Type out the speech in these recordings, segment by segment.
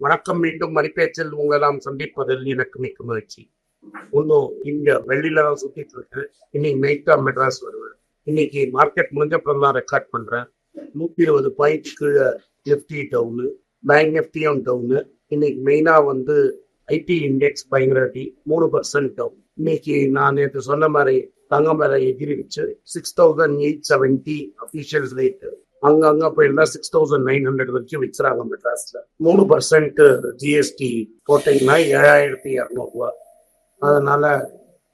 வணக்கம் மீண்டும் மணிப்பேச்சில் உங்களை நாம் சந்திப்பதில் எனக்கு மிக்க மகிழ்ச்சி. இன்னும் இங்க வெள்ளியில தான் சுத்திட்டு இருக்கு இன்னைக்கு நைட்டா மெட்ராஸ் வருவேன். இன்னைக்கு மார்க்கெட் முடிஞ்சப்பறம் தான் ரெக்கார்ட் பண்றேன். நூத்தி இருபது பாயிண்ட் கீழே நிஃப்டி டவுனு பேங்க் நிஃப்டியும் டவுனு இன்னைக்கு மெயினா வந்து ஐடி இண்டெக்ஸ் பயங்கர அடி மூணு பர்சன்ட் டவுன் இன்னைக்கு நான் நேற்று சொன்ன மாதிரி தங்கம் விலை எதிரிச்சு six thousand eight seventy official rate அங்கங்க போயிருந்தா சிக்ஸ் தௌசண்ட் நைன் ஹண்ட்ரட் வரைக்கும் விற்கிறாங்க மெட்ராஸ்ல மூணு பர்சன்ட் ஜிஎஸ்டி போட்டீங்கன்னா ஏழாயிரத்தி இரநூறுவா. அதனால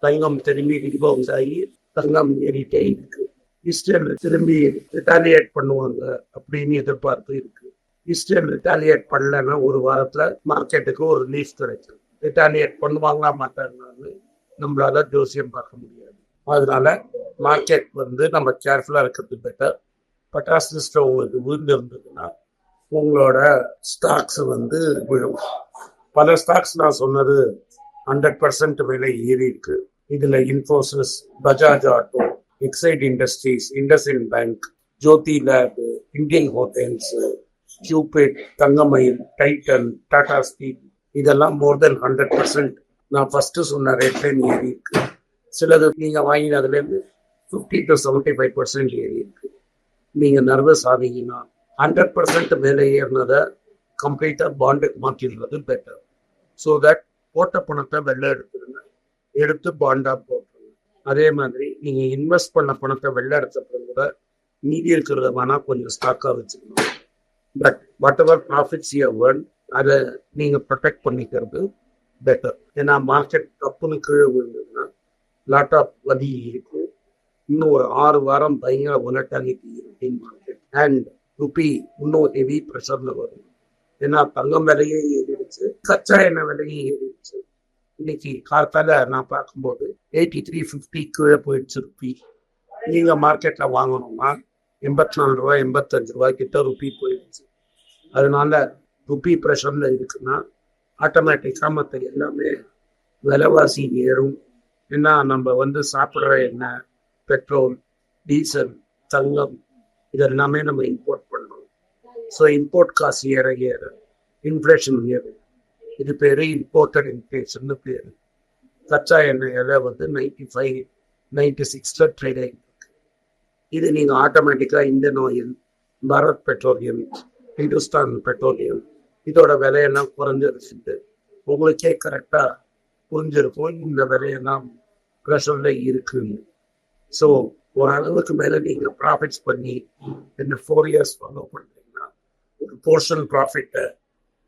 தங்கம் திரும்பி ரீபவுன்ஸ் ஆகி தங்கம் ஏறிட்டே இருக்கு. இஸ்ரேல் திரும்பி ரிட்டாலியேட் பண்ணுவாங்க அப்படின்னு எதிர்பார்ப்பு இருக்கு. இஸ்ரேல் ரிட்டாலியேட் பண்ணலன்னா ஒரு வாரத்துல மார்க்கெட்டுக்கு ஒரு லீஸ் கிடைக்கும். ரிட்டாலியேட் பண்ணுவாங்களா மாட்டாங்கன்னு நம்மளால ஜோசியம் பார்க்க முடியாது. அதனால மார்க்கெட் வந்து நம்ம கேர்ஃபுல்லா இருக்கிறது பெட்டர் பட்டாசு சிஸ்டம் உங்களுக்கு இருந்ததுன்னா உங்களோட ஸ்டாக்ஸ் வந்து விழும். பல ஸ்டாக்ஸ் நான் சொன்னது ஹண்ட்ரட் பர்சன்ட் விலை ஏறி இருக்கு. இதுல Infosys Bajaj auto Exide industries IndusInd bank Jyothy lab Indian hotels Cupid Thangamayil Titan Tata steel இதெல்லாம் மோர் தென் ஹண்ட்ரட் பர்சன்ட் நான் ஃபர்ஸ்ட் சொன்ன ரேட்ல ஏறி இருக்கு. சிலது நீங்க வாங்கினதுல இருந்து fifty to seventy five percent ஏறி இருக்கு. நீங்க நர்வஸ் ஆனீங்கன்னா ஹண்ட்ரட் பர்சன்ட் மேலே ஏறினதை கம்ப்ளீட்டா பாண்டுக்கு மாற்றிடுறது பெட்டர் ஸோ தட் போட்ட பணத்தை வெளில எடுத்துருங்க எடுத்து பாண்டா போட்டுருங்க. அதே மாதிரி நீங்க இன்வெஸ்ட் பண்ண பணத்தை வெளில எடுத்தப்பறம் கூட மீதி இருக்கிறத வேணா கொஞ்சம் ஸ்டாக்கா வச்சுக்கணும். But whatever profits you earn அதை நீங்க ப்ரொடெக்ட் பண்ணிக்கிறது பெட்டர் ஏன்னா மார்க்கெட் தப்புன்னு கீழே விழுந்ததுன்னா லாட் ஆஃப் வதி இருக்கும். இன்னும் ஒரு ஆறு வாரம் பயங்கர ஒலட்டாலிட்டி இருக்கு மார்க்கெட். அண்ட் ருபி இன்னும் ஹெவி ப்ரெஷர்ல வரும். ஏன்னா தங்கம் விலையே ஏறிடுச்சு. கச்சா எண்ணெய் விலையும் ஏறிடுச்சு. இன்னைக்கு காலத்தால நான் பார்க்கும்போது எயிட்டி த்ரீ ஃபிஃப்டி கீழே போயிடுச்சு ருபி நீங்க மார்க்கெட்ல வாங்கணும்னா எண்பத்தி நாலு ரூபாய் எண்பத்தஞ்சு ரூபாய் கிட்ட ருபி போயிடுச்சு. அதனால ருபி ப்ரெஷர்ல இருக்குன்னா ஆட்டோமேட்டிக்காக மற்ற எல்லாமே விலைவாசி ஏறும். ஏன்னா நம்ம வந்து சாப்பிட்ற எண்ணெய் பெட்ரோல் டீசல் தங்கம் இதெல்லாமே நம்ம இம்போர்ட் பண்ணுறோம் ஸோ இம்போர்ட் காசு ஏற ஏற. இன்ஃப்ளேஷன் ஏறு. இது பேர் இம்போர்ட்டட் இன்ஃப்ளேஷன் பேர். கச்சா எண்ணெய் வந்து நைன்டி ஃபைவ் நைன்டி சிக்ஸில் ட்ரேட் ஆகிட்டு இது நீங்கள் ஆட்டோமேட்டிக்காக Indian oil Bharat petroleum Hindustan petroleum இதோட விலையெல்லாம் குறைஞ்சிருச்சுட்டு உங்களுக்கே கரெக்டாக புரிஞ்சிருக்கும். இந்த விலையெல்லாம் ப்ரெஷரில் இருக்குன்னு. ஸோ ஓரளவுக்கு மேலே நீங்கள் ப்ராஃபிட்ஸ் பண்ணி இந்த ஃபோர் இயர்ஸ் ஃபாலோ பண்ணுறீங்கன்னா ஒரு போர்ஷன் ப்ராஃபிட்டை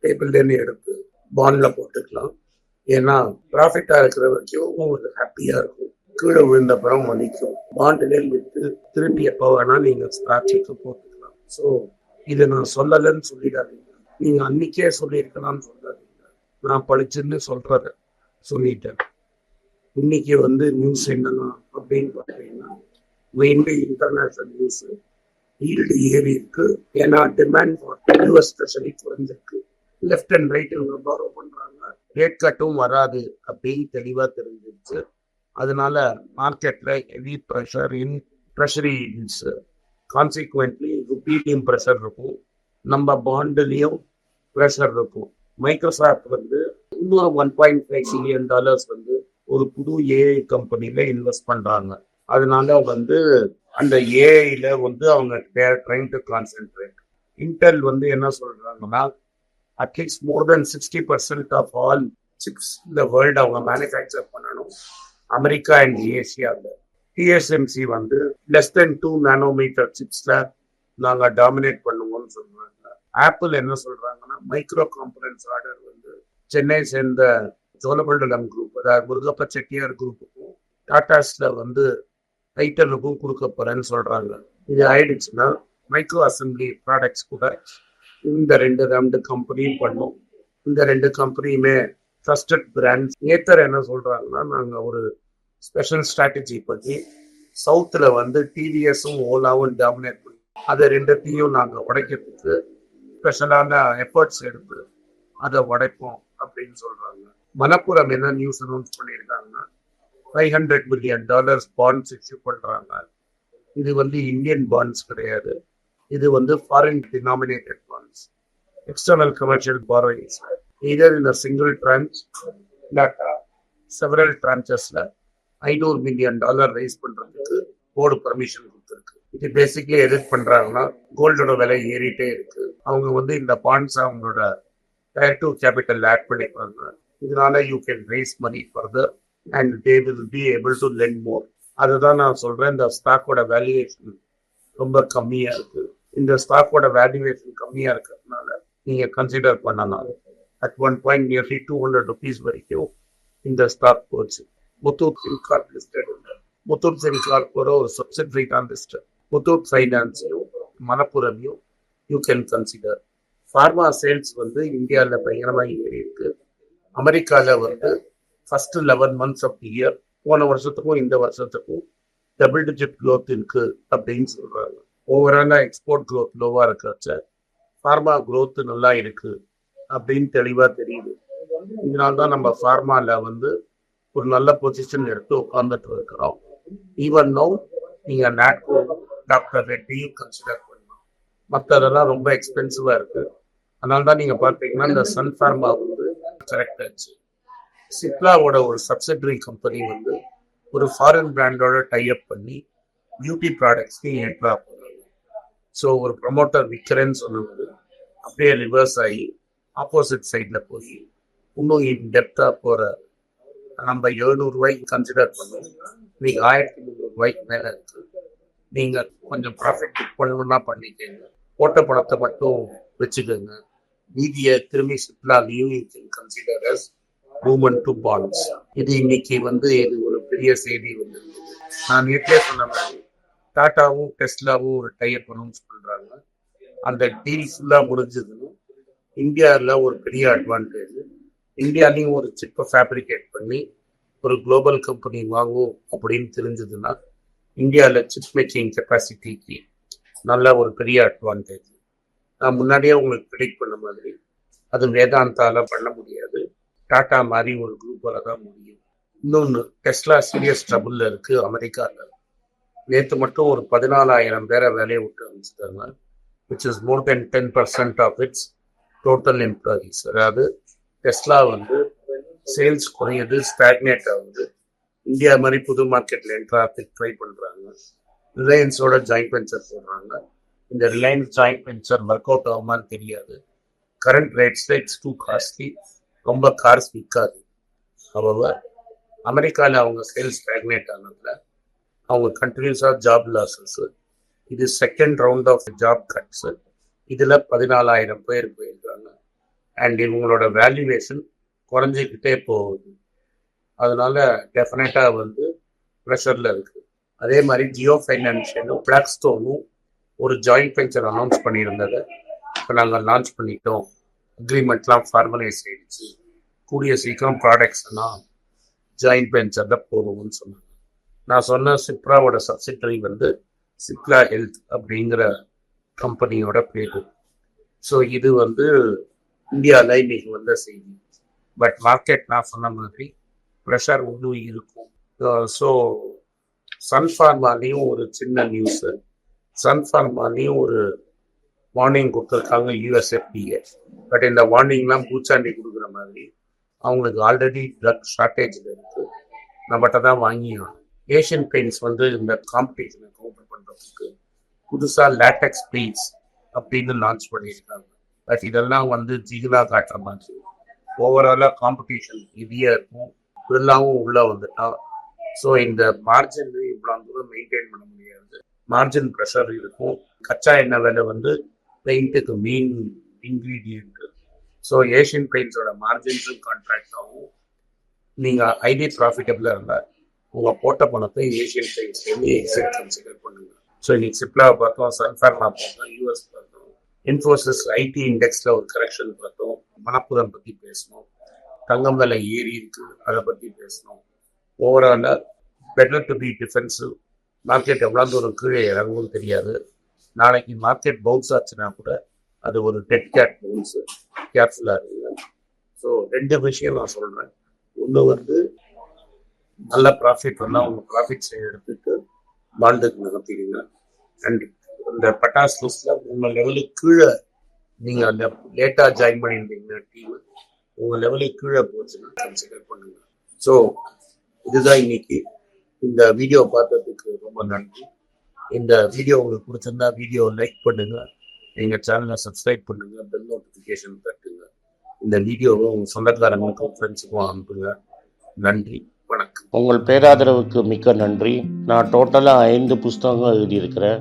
டேபிள்லேருந்து எடுத்து பாண்டில் போட்டுக்கலாம். ஏன்னா ப்ராஃபிட்டாக இருக்கிற வரைக்கும் உங்களுக்கு ஹாப்பியாக இருக்கும். கீழே விழுந்த படம் மதிக்கும் பாண்டிலே விட்டு திருப்பி எப்போ வேணா நீங்கள் ஸ்டாக்ஸுக்கு போட்டுக்கலாம். ஸோ இதை நான் சொல்லலைன்னு சொல்லிடாதீங்க. நீங்கள் அன்னைக்கே சொல்லியிருக்கலாம்னு சொல்லாதீங்க. நான் படிச்சுன்னு சொல்கிறத சொல்லிட்டேன். இன்னைக்கு வந்து நியூஸ் என்னலாம் அப்படின்னு பார்த்தீங்கன்னா மெயின்லி இன்டர்நேஷனல் நியூஸ் ஈல்டு ஏறி இருக்கு ஏன்னா டிமாண்ட் யூஎஸ் ஸ்பெஷலி குறைஞ்சிருக்கு. லெஃப்ட் அண்ட் ரைட் இவங்க பாரோ பண்றாங்க. ரேட் கட்டும் வராது அப்படின்னு தெளிவா தெரிஞ்சிருச்சு. அதனால மார்க்கெட்ல ஹெவி ப்ரெஷர் இன் ட்ரெஷரி இன்ஸ் கான்சிக்வெண்ட்லி ருபீலையும் ப்ரெஷர் இருக்கும். நம்ம பாண்டுலேயும் ப்ரெஷர் இருக்கும். மைக்ரோசாஃப்ட் வந்து இன்னொரு one point five million dollars வந்து ஒரு புது ஏஐ கம்பெனியில இன்வெஸ்ட் பண்றாங்க. அதனால வந்து அந்த ஏஐல வந்து அவங்க ட்ரைங் டு கான்சென்ட்ரேட் இன்டெல் வந்து என்ன சொல்றாங்கன்னா at least more than sixty percent of all chips இந்த வேர்ல்டு அவங்க மேனுஃபேக்சர் பண்ணணும். அமெரிக்கா அண்ட் ஏசியாவில் டிஎஸ்எம்சி வந்து லெஸ் தென் டூ நானோமீட்டர் சிப்ஸில் நாங்கள் டாமினேட் பண்ணுவோம்னு சொல்றாங்க. ஆப்பிள் என்ன சொல்றாங்கன்னா மைக்ரோ காம்பனன்ஸ் ஆர்டர் வந்து சென்னை சேர்ந்த சோழமண்டலம் குரூப் அதாவது முருகப்ப செட்டியார் குரூப்புக்கும் டாட்டாஸ்ல வந்து டைட்டனுக்கும் கொடுக்க போறேன்னு சொல்றாங்க. இது ஆயிடுச்சுன்னா மைக்ரோ அசம்பிளி ப்ராடக்ட்ஸ் கூட இந்த ரெண்டு ரெண்டு கம்பெனியும் பண்ணும். இந்த ரெண்டு கம்பெனியுமே ட்ரஸ்டட் பிராண்ட்ஸ் ஏத்தர் என்ன சொல்றாங்கன்னா நாங்க ஒரு ஸ்பெஷல் ஸ்ட்ராட்டஜி பற்றி சவுத்துல வந்து டிவிஎஸும் ஓலாவும் டாமினேட் பண்ணி அதை ரெண்டுத்தையும் நாங்க உடைக்கிறதுக்கு ஸ்பெஷலான எஃபர்ட்ஸ் எடுத்து அதை உடைப்போம் அப்படின்னு சொல்றாங்க. மலப்புரம் என்ன நியூஸ் அனௌன்ஸ் பண்ணியிருக்காங்கன்னா five hundred million dollars bonds issue பண்ணுறாங்க இது வந்து இந்தியன் பாண்ட்ஸ் கிடையாது. இது வந்து foreign denominated bonds external commercial borrowings either இந்த சிங்கிள் single இல்லாட்டா செவரல் tranchesல ஐநூறு மில்லியன் டாலர் ரைஸ் பண்ணுறதுக்கு போர்டு பர்மிஷன் கொடுத்துருக்கு. இது பேசிக்கலி எதிர்ப்பு பண்ணுறாங்கன்னா கோல்டோட விலை ஏறிட்டே இருக்கு. அவங்க வந்து இந்த பாண்ட்ஸ் அவங்களோட டயர் டூ கேபிட்டல் ஆட் பண்ணிப்பாங்க இதனால you can raise money further and they will be able to lend more அதுதான் நான் சொல்றேன் இந்த ஸ்டாக்கோட வேல்யூவேஷன் ரொம்ப கம்மியா இருக்கு. இந்த ஸ்டாக்கோட வேல்யூவேஷன் கம்மியா இருக்கிறதுனால நீங்க கன்சிடர் பண்ணலாம். At one point nearly two hundred rupees வரைக்கும் இந்த ஸ்டாக் போச்சு. முத்தூட் சின்கார்ப் லிஸ்டட் முத்தூட் சின்கார்ப் ஒரு சப்சிடரி தான் லிஸ்டட் முத்தூட் ஃபைனான்ஸையும் மணப்புரமையும் you can consider pharma sales வந்து இந்தியாவில் பயங்கரமாக ஏறி இருக்குது அமெரிக்காவில் வந்து first eleven months of the year போன வருஷத்துக்கும் இந்த வருஷத்துக்கும் டபுள் டிஜிட் க்ரோத் இருக்கு அப்படின்னு சொல்றாங்க. ஓவரான எக்ஸ்போர்ட் க்ரோத் லோவாக இருக்கிறச்ச ஃபார்மா க்ரோத் நல்லா இருக்கு அப்படின்னு தெளிவாக தெரியுது. இதனால தான் நம்ம ஃபார்மாவில் வந்து ஒரு நல்ல பொசிஷன் எடுத்து உட்கார்ந்துட்டு இருக்கிறோம். ஈவன் நோ நீங்கள் நாட்கோ டாக்டர் ரெட்டியும் கன்சிடர் பண்ணலாம். மற்றதெல்லாம் ரொம்ப எக்ஸ்பென்சிவாக இருக்குது அதனால தான் நீங்கள் பார்த்தீங்கன்னா இந்த சன் ஃபார்மா கரெக்ட் ஆச்சு சிப்லாவோட ஒரு சப்சிடரி கம்பெனி வந்து ஒரு ஃபாரின் பிராண்டோட டைப் பண்ணி பியூட்டி ப்ராடக்ட்ஸ்க்கு ஏற்றா போகிறாங்க ஸோ ஒரு ப்ரொமோட்டர் விற்கிறேன்னு சொன்னது அப்படியே ரிவர்ஸ் ஆகி ஆப்போசிட் சைடில் போய் இன்னும் இன் டெப்த்தாக போகிற நம்ம எழுநூறுவாய்க்கு கன்சிடர் பண்ணோம் நீங்கள் ஆயிரத்தி முந்நூறுவாய்க்கு மேலே இருக்கு. நீங்கள் கொஞ்சம் ப்ராஃபிட் புக் பண்ணணும்னா பண்ணிக்கோங்க. போட்ட பணத்தை மட்டும் வச்சுக்கோங்க. மீதியை திரும்பி சிப்லாலையும் you consider as moment to falls இது இன்னைக்கு வந்து இது ஒரு பெரிய செய்தி வந்து நான் நேற்றே சொன்ன மாதிரி டாட்டாவும் டெஸ்லாவும் ஒரு டைப் அனௌன்ஸ் பண்றாங்க அந்த டீல் ஃபுல்லாக முடிஞ்சதுன்னு இந்தியாவில் ஒரு பெரிய அட்வான்டேஜ் இந்தியாலையும் ஒரு சிப்பை ஃபேப்ரிகேட் பண்ணி ஒரு குளோபல் கம்பெனி வாங்குவோம் அப்படின்னு தெரிஞ்சதுன்னா இந்தியாவில் சிப் மேக்கிங் கெப்பாசிட்டிக்கு நல்ல ஒரு பெரிய அட்வான்டேஜ் நான் முன்னாடியே உங்களுக்கு ப்ரிடிக்ட் பண்ண மாதிரி அது வேதாந்தால பண்ண முடியாது. டாட்டா மாதிரி ஒரு குரூப்பால தான் முடியும். இன்னொன்று டெஸ்லா சீரியஸ் ட்ரபுளில் இருக்கு அமெரிக்காவில் நேற்று மட்டும் ஒரு பதினாலாயிரம் பேரை வேலையை விட்டு அனுப்பிச்சிட்டாங்க. Which is more than ten percent of its total employees அதாவது டெஸ்லா வந்து சேல்ஸ் குறையுது ஸ்டாக்னேட் ஆகுது. இந்தியா மாதிரி புது மார்க்கெட்ல என்ட்ராத்துக்கு ட்ரை பண்ணுறாங்க ரிலையன்ஸோட ஜாயிண்ட் வெஞ்சர் போடுறாங்க. இந்த Reliance joint venture work out ஆகுமான்னு தெரியாது. Current rates it's too costly ரொம்ப கார்ஸ் விற்காது அவ்வளோ அமெரிக்காவில் அவங்க சேல்ஸ் ஸ்டாக்னேட் ஆனதுல அவங்க கண்டினியூஸாக ஜாப் லாசஸ் இது second round of job cuts இதில் பதினாலாயிரம் பேர் போயிருக்காங்க. அண்ட் இவங்களோட வேல்யூவேஷன் குறைஞ்சிக்கிட்டே போகுது. அதனால டெஃபினட்டாக வந்து ப்ரெஷரில் இருக்குது அதே மாதிரி ஜியோ ஃபைனான்ஷியலும் பிளாக் ஸ்டோனும் ஒரு ஜாயிண்ட் வெஞ்சர் அனௌன்ஸ் பண்ணியிருந்தது. இப்போ நாங்கள் லான்ச் பண்ணிட்டோம். அக்ரிமெண்ட்லாம் ஃபார்மலைஸ் ஆயிடுச்சு. கூடிய சீக்கிரம் ப்ராடக்ட்ஸ் எல்லாம் ஜாயிண்ட் வெஞ்சரில் போடுவோம்னு சொன்னாங்க. நான் சொன்ன சிப்ராவோட சப்சிடரி வந்து சிப்லா ஹெல்த் அப்படிங்கிற கம்பெனியோட பேரு. ஸோ இது வந்து இந்தியாவில் இன்னைக்கு வந்த செய்தி. பட் மார்க்கெட் நான் சொன்ன மாதிரி ப்ரெஷர் ஒன்றும் இருக்கும். ஸோ சன்ஃபார்மாலையும் ஒரு சின்ன நியூஸு சன்ஃபார்மாலையும் ஒரு வார்னிங் கொடுத்துருக்காங்க யூஎஸ்எஃப்டிஏ பட் இந்த வார்னிங்லாம் பூச்சாண்டி கொடுக்குற மாதிரி அவங்களுக்கு ஆல்ரெடி ட்ரக் ஷார்ட்டேஜில் இருக்குது நம்மகிட்ட தான் வாங்கி ஏஷியன் பெயிண்ட்ஸ் வந்து இந்த காம்படிஷனை கவுண்டர் பண்ணுறதுக்கு புதுசாக லேட்டக்ஸ் பெயிண்ட்ஸ் அப்படின்னு லான்ச் பண்ணியிருக்காங்க. பட் இதெல்லாம் வந்து ஜிகிலா காட்டுற மாதிரி. ஓவராலாக காம்படிஷன் ஹெவியாக இருக்கும். இதெல்லாமும் உள்ளே வந்துட்டா. ஸோ இந்த மார்ஜின் இவ்வளோ தூரம் மெயின்டைன் பண்ண முடியாது. மார்ஜின் ப்ரெஷர் இருக்கும். கச்சா எண்ணெய் விலை வந்து பெயிண்ட்டுக்கு மெயின் இன்க்ரீடியன்ட் ஸோ ஏஷியன் பெயிண்ட்ஸோட மார்ஜின்ஸும் கான்ட்ராக்ட் ஆகும். நீங்கள் ஐடி ப்ராஃபிட்டபிளாக இருந்தால் உங்கள் போட்ட பணத்தை ஏஷியன் பெயிண்ட்ஸ்லேருந்து எக்ஸிட் கன்சிடர் பண்ணுங்க. ஸோ இன்னைக்கு சிப்லா பார்த்தோம் சன்ஃபார்மா பார்த்தோம் யூஎஸ் பார்த்தோம் இன்ஃபோசிஸ் ஐடி இண்டெக்ஸில் ஒரு கரெக்ஷன் பார்த்தோம் மணப்புரம் பற்றி பேசணும் தங்கம் விலை ஏறி இருக்கு அதை பற்றி பேசணும் ஓவராலாக better to be defensive market எவ்வளோ தூரம் கீழே இறங்கவும் தெரியாது. நாளைக்கு மார்க்கெட் பவுன்ஸ் ஆச்சுன்னா கூட அது ஒரு டெட் கேட் பவுன்ஸ் கேர்ஃபுல்லாக இருக்குங்க ஸோ ரெண்டு விஷயம் நான் சொல்கிறேன் ஒன்று வந்து நல்ல ப்ராஃபிட் வந்தால் உங்கள் ப்ராஃபிட்ஸ் எடுத்துட்டு பாண்டுக்கு நகர்த்திடுங்க. அண்ட் இந்த பட்டாஸ் லிஸ்ட்டில் உங்கள் லெவலுக்கு கீழே நீங்கள் அந்த லேட்டாக ஜாயின் பண்ணியிருந்தீங்கன்னா டீம் உங்கள் லெவலுக்கு கீழே போச்சுன்னா கன்சிடர் பண்ணுங்க. ஸோ இதுதான் இன்னைக்கு இந்த வீடியோ பார்த்ததுக்கு ரொம்ப நன்றி. இந்த வீடியோ உங்களுக்கு பிடிச்சிருந்தா வீடியோ லைக் பண்ணுங்க. எங்கள் சேனலை சப்ஸ்கிரைப் பண்ணுங்க. பெல் நோட்டிஃபிகேஷன் தட்டுங்க. இந்த வீடியோவை உங்கள் சொந்தக்காரங்களுக்கும் ஃப்ரெண்ட்ஸுக்கும் அனுப்புங்க. நன்றி. வணக்கம். உங்கள் பேராதரவுக்கு மிக்க நன்றி. நான் டோட்டலாக ஐந்து புஸ்தகங்கள் எழுதியிருக்கிறேன்.